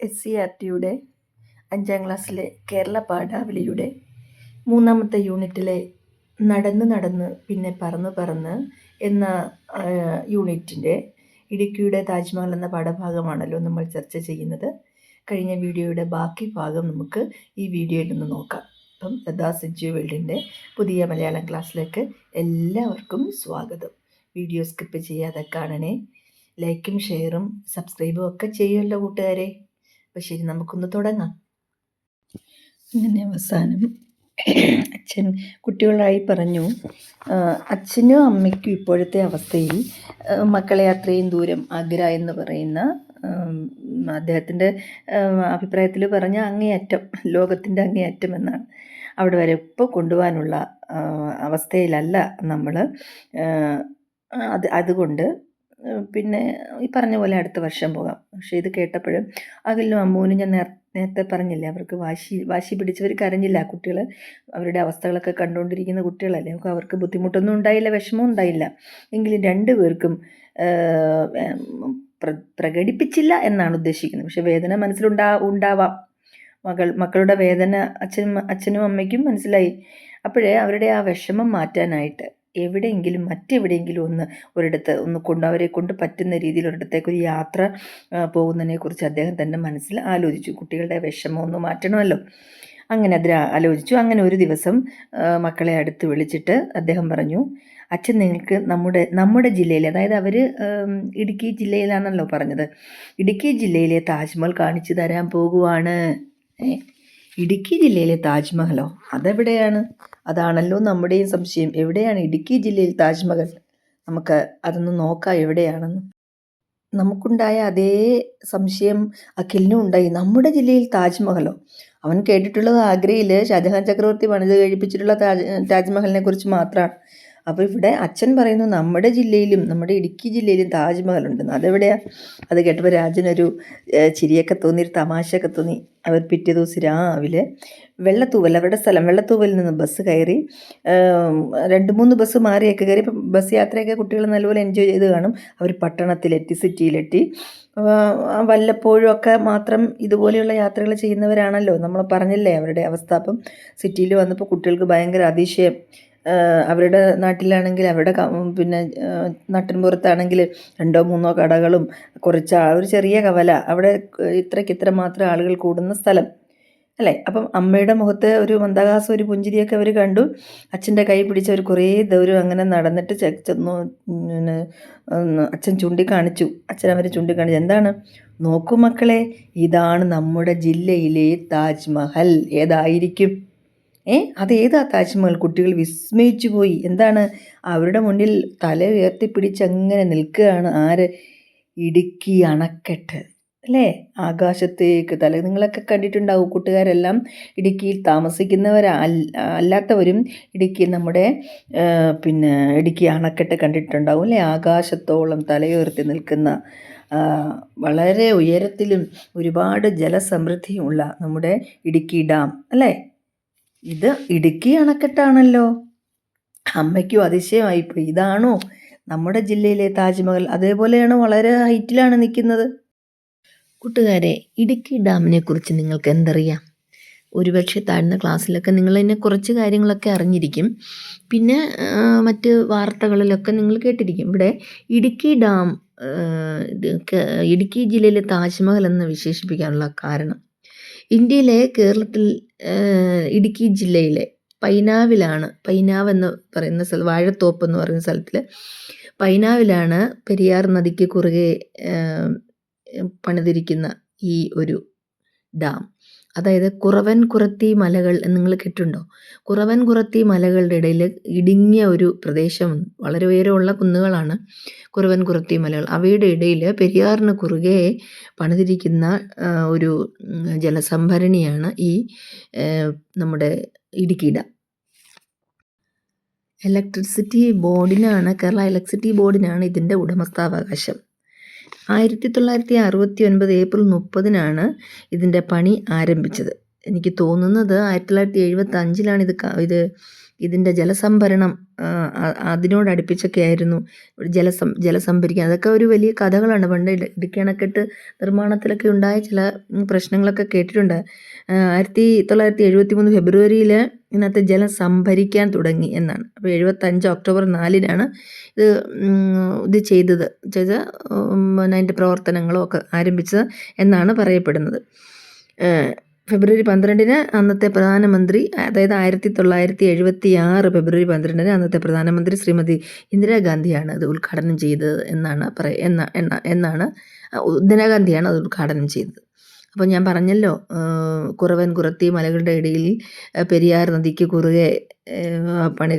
S C R ടിയുടെ അഞ്ചാം ക്ലാസ്സിലെ കേരള പാഠാവലിയുടെ മൂന്നാമത്തെ യൂണിറ്റിലെ നടന്ന് നടന്ന് പിന്നെ പറന്ന് പറന്ന് എന്ന യൂണിറ്റിന്റെ ഇടുക്കിയുടെ താജ്മഹൽ എന്ന പാഠഭാഗമാണല്ലോ നമ്മൾ ചർച്ച ചെയ്യുന്നത്. കഴിഞ്ഞ വീഡിയോയുടെ ബാക്കി ഭാഗം നമുക്ക് ഈ വീഡിയോയിൽ നിന്ന് നോക്കാം. അപ്പം ലതാ സജ്ജു വേൾഡിന്റെ പുതിയ മലയാളം ക്ലാസ്സിലേക്ക് എല്ലാവർക്കും സ്വാഗതം. വീഡിയോ സ്കിപ്പ് ചെയ്യാതെ കാണണേ. ലൈക്കും ഷെയറും സബ്സ്ക്രൈബും ഒക്കെ ചെയ്യുമല്ലോ കൂട്ടുകാരെ. അപ്പോൾ ശരി നമുക്കൊന്ന് തുടങ്ങാം. അങ്ങനെ അവസാനം അച്ഛൻ കുട്ടികളായി പറഞ്ഞു "ആ, അച്ഛനും അമ്മയ്ക്കും ഇപ്പോഴത്തെ അവസ്ഥയിൽ മക്കളെ അത്രയും ദൂരം ആഗ്ര എന്ന് പറയുന്ന അദ്ദേഹത്തിന്റെ അഭിപ്രായത്തിൽ പറഞ്ഞ അങ്ങേയറ്റം ലോകത്തിന്റെ അങ്ങേയറ്റം എന്നാണ്. അവിടെ വരെ ഇപ്പോൾ കൊണ്ടുപോകാനുള്ള അവസ്ഥയിലല്ല നമ്മൾ അത് അതുകൊണ്ട് പിന്നെ ഈ പറഞ്ഞ പോലെ അടുത്ത വർഷം പോകാം. പക്ഷേ ഇത് കേട്ടപ്പോഴും അതിലും അമ്മൂനും ഞാൻ നേരത്തെ പറഞ്ഞില്ലേ അവർക്ക് വാശി വാശി പിടിച്ചവർ കരഞ്ഞില്ല. കുട്ടികൾ അവരുടെ അവസ്ഥകളൊക്കെ കണ്ടുകൊണ്ടിരിക്കുന്ന കുട്ടികളല്ലേ അപ്പോൾ അവർക്ക് ബുദ്ധിമുട്ടൊന്നും ഉണ്ടായില്ല വിഷമം ഉണ്ടായില്ല. എങ്കിലും രണ്ടു പേർക്കും പ്രകടിപ്പിച്ചില്ല എന്നാണ് ഉദ്ദേശിക്കുന്നത്. പക്ഷേ വേദന മനസ്സിലുണ്ടാ ഉണ്ടാവാം. മകൾ മക്കളുടെ വേദന അച്ഛനും അച്ഛനും അമ്മയ്ക്കും മനസ്സിലായി. അപ്പോഴേ അവരുടെ ആ വിഷമം മാറ്റാനായിട്ട് എവിടെയെങ്കിലും മറ്റെവിടെയെങ്കിലും ഒന്ന് ഒരിടത്ത് ഒന്ന് കൊണ്ട് അവരെ കൊണ്ട് പറ്റുന്ന രീതിയിൽ ഒരിടത്തേക്ക് ഒരു യാത്ര പോകുന്നതിനെക്കുറിച്ച് അദ്ദേഹം തന്നെ മനസ്സിൽ ആലോചിച്ചു. കുട്ടികളുടെ വിഷമം ഒന്ന് മാറ്റണമല്ലോ. അങ്ങനെ അതിൽ ആലോചിച്ചു. അങ്ങനെ ഒരു ദിവസം മക്കളെ അടുത്ത് വിളിച്ചിട്ട് അദ്ദേഹം പറഞ്ഞു അച്ഛൻ നിങ്ങൾക്ക് നമ്മുടെ നമ്മുടെ ജില്ലയിൽ അതായത് അവർ ഇടുക്കി ജില്ലയിലാണല്ലോ പറഞ്ഞത്. ഇടുക്കി ജില്ലയിലെ താജ്മഹൽ കാണിച്ചു തരാൻ പോകുവാണ്. ഇടുക്കി ജില്ലയിലെ താജ്മഹലോ? അതെവിടെയാണ്? അതാണല്ലോ നമ്മുടെയും സംശയം. എവിടെയാണ് ഇടുക്കി ജില്ലയിൽ താജ്മഹൽ നമുക്ക് അതൊന്ന് നോക്കാം എവിടെയാണെന്ന്. നമുക്കുണ്ടായ അതേ സംശയം അഖിലിനും ഉണ്ടായി. നമ്മുടെ ജില്ലയിൽ താജ്മഹലോ അവൻ കേട്ടിട്ടുള്ളത് ആഗ്രയിൽ ഷാജഹാൻ ചക്രവർത്തി പണിത് കഴിപ്പിച്ചിട്ടുള്ള താജ് താജ്മഹലിനെ കുറിച്ച് മാത്രമാണ് അപ്പോൾ ഇവിടെ അച്ഛൻ പറയുന്നു നമ്മുടെ ജില്ലയിലും നമ്മുടെ ഇടുക്കി ജില്ലയിലും താജ്മഹൽ ഉണ്ടെന്ന് അതെവിടെയാണ് അത് കേട്ടപ്പോൾ രാജനൊരു ചിരിയൊക്കെ തോന്നി ഒരു തമാശയൊക്കെ തോന്നി. അവർ പിറ്റേ ദിവസം രാവിലെ വെള്ളത്തൂവൽ അവരുടെ സ്ഥലം വെള്ളത്തൂവലിൽ നിന്ന് ബസ് കയറി രണ്ട് മൂന്ന് ബസ് മാറിയൊക്കെ കയറി. ബസ് യാത്രയൊക്കെ കുട്ടികൾ നല്ലപോലെ എൻജോയ് ചെയ്ത് കാണും. അവർ പട്ടണത്തിലെത്തി സിറ്റിയിലെത്തി. വല്ലപ്പോഴും ഒക്കെ മാത്രം ഇതുപോലെയുള്ള യാത്രകൾ ചെയ്യുന്നവരാണല്ലോ. നമ്മൾ പറഞ്ഞില്ലേ അവരുടെ അവസ്ഥ അപ്പം സിറ്റിയിൽ വന്നപ്പോൾ കുട്ടികൾക്ക് ഭയങ്കര അതിശയം. അവരുടെ നാട്ടിലാണെങ്കിൽ അവരുടെ പിന്നെ നാട്ടിൻപുറത്താണെങ്കിൽ രണ്ടോ മൂന്നോ കടകളും കുറച്ച് ഒരു ചെറിയ കവല. അവിടെ ഇത്രയ്ക്ക് ഇത്ര മാത്രം ആളുകൾ കൂടുന്ന സ്ഥലം. അല്ലേ? അപ്പം അമ്മയുടെ മുഖത്ത് ഒരു മന്ദഹാസം ഒരു പുഞ്ചിരിയൊക്കെ അവർ കണ്ടു. അച്ഛന്റെ കൈ പിടിച്ച് അവർ കുറേ ദൂരം അങ്ങനെ നടന്നിട്ട് ചെന്നു അച്ഛൻ ചൂണ്ടിക്കാണിച്ചു. അച്ഛൻ അവരെ ചൂണ്ടിക്കാണിച്ചു. എന്താണ്? നോക്കൂ മക്കളെ ഇതാണ് നമ്മുടെ ജില്ലയിലെ താജ്മഹൽ. ഏതായിരിക്കും? ഏ? അതേതാ താജ്മഹൽ? കുട്ടികൾ വിസ്മയിച്ചു പോയി. എന്താണ്? അവരുടെ മുന്നിൽ തല ഉയർത്തിപ്പിടിച്ച് അങ്ങനെ നിൽക്കുകയാണ് ആര്? ഇടുക്കി അണക്കെട്ട്. അല്ലേ? ആകാശത്തേക്ക് തല. നിങ്ങളൊക്കെ കണ്ടിട്ടുണ്ടാവും കൂട്ടുകാരെല്ലാം ഇടുക്കിയിൽ താമസിക്കുന്നവരാ. അല്ലാത്തവരും ഇടുക്കി നമ്മുടെ പിന്നെ ഇടുക്കി അണക്കെട്ട് കണ്ടിട്ടുണ്ടാവും അല്ലേ? ആകാശത്തോളം തലയുയർത്തി നിൽക്കുന്ന വളരെ ഉയരത്തിലും ഒരുപാട് ജലസമൃദ്ധിയുമുള്ള നമ്മുടെ ഇടുക്കി ഡാം. അല്ലേ? ഇത് ഇടുക്കി അണക്കെട്ടാണല്ലോ. അമ്മയ്ക്കും അതിശയമായിപ്പോയി. ഇതാണോ നമ്മുടെ ജില്ലയിലെ താജ്മഹൽ? അതേപോലെയാണ് വളരെ ഹൈറ്റിലാണ് നിൽക്കുന്നത്. കൂട്ടുകാരെ ഇടുക്കി ഡാമിനെ കുറിച്ച് നിങ്ങൾക്ക് എന്തറിയാം? ഒരുപക്ഷെ താഴ്ന്ന ക്ലാസ്സിലൊക്കെ നിങ്ങൾ തന്നെ കുറച്ച് കാര്യങ്ങളൊക്കെ അറിഞ്ഞിരിക്കും. പിന്നെ മറ്റ് വാർത്തകളിലൊക്കെ നിങ്ങൾ കേട്ടിരിക്കും. ഇവിടെ ഇടുക്കി ഡാം ഇടുക്കി ജില്ലയിലെ താജ്മഹൽ എന്ന് വിശേഷിപ്പിക്കാനുള്ള കാരണം. ഇന്ത്യയിലെ കേരളത്തിൽ ഇടുക്കി ജില്ലയിലെ പൈനാവിലാണ് പൈനാവ് എന്ന് പറയുന്ന സ്ഥലം വാഴത്തോപ്പ് എന്ന് പറയുന്ന സ്ഥലത്തിൽ പൈനാവിലാണ് പെരിയാർ നദിക്ക് കുറുകെ പണിതിരിക്കുന്ന ഈ ഒരു ഡാം. അതായത് കുറവൻ കുറത്തി മലകൾ നിങ്ങൾ കേട്ടിട്ടുണ്ടോ? കുറവൻ കുറത്തി മലകളുടെ ഇടയിൽ ഇടുങ്ങിയ ഒരു പ്രദേശം വളരെ ഉയരമുള്ള കുന്നുകളാണ് കുറവൻ കുറത്തി മലകൾ. അവയുടെ ഇടയിൽ പെരിയാറിന് കുറുകെ പണിതിരിക്കുന്ന ഒരു ജലസംഭരണിയാണ് ഈ നമ്മുടെ ഇടുക്കി ഡാം ഇലക്ട്രിസിറ്റി ബോർഡിനാണ് കേരള ഇലക്ട്രിസിറ്റി ബോർഡിനാണ് ഇതിന്റെ ഉടമസ്ഥാവകാശം. ആയിരത്തി തൊള്ളായിരത്തി അറുപത്തി ഒൻപത് ഏപ്രിൽ മുപ്പതിനാണ് ഇതിന്റെ പണി ആരംഭിച്ചത്. എനിക്ക് തോന്നുന്നത് ആയിരത്തി തൊള്ളായിരത്തി എഴുപത്തി അഞ്ചിലാണ് ഇത് ഇത് ഇതിന്റെ ജലസംഭരണം അതിനോടടുപ്പിച്ചൊക്കെ ആയിരുന്നു ജലസം ജലസംഭരിക്കുക. അതൊക്കെ ഒരു വലിയ കഥകളാണ്. പണ്ട് ഇടുക്കി അണക്കെട്ട് നിർമ്മാണത്തിലൊക്കെ ഉണ്ടായ ചില പ്രശ്നങ്ങളൊക്കെ കേട്ടിട്ടുണ്ട്. ആയിരത്തി തൊള്ളായിരത്തി എഴുപത്തി മൂന്ന് ഫെബ്രുവരിയിൽ ഇതിനകത്ത് ജലം സംഭരിക്കാൻ തുടങ്ങി എന്നാണ്. അപ്പോൾ എഴുപത്തഞ്ച് ഒക്ടോബർ നാലിനാണ് ഇത് ഇത് ചെയ്തത് ചെയ്ത് അതിന്റെ പ്രവർത്തനങ്ങളും ഒക്കെ ആരംഭിച്ചത് എന്നാണ് പറയപ്പെടുന്നത്. ഫെബ്രുവരി പന്ത്രണ്ടിന് അന്നത്തെ പ്രധാനമന്ത്രി അതായത് ആയിരത്തി തൊള്ളായിരത്തി എഴുപത്തി ആറ് ഫെബ്രുവരി പന്ത്രണ്ടിന് അന്നത്തെ പ്രധാനമന്ത്രി ശ്രീമതി ഇന്ദിരാഗാന്ധിയാണ് അത് ഉദ്ഘാടനം ചെയ്തത് എന്നാണ് പറയ എന്ന എന്ന എന്നാണ് ഇന്ദിരാഗാന്ധിയാണ് അത് ഉദ്ഘാടനം ചെയ്തത്. അപ്പോൾ ഞാൻ പറഞ്ഞല്ലോ കുറവൻ കുറത്തി മലകളുടെ ഇടയിൽ പെരിയാർ നദിക്ക് കുറുകെ പണി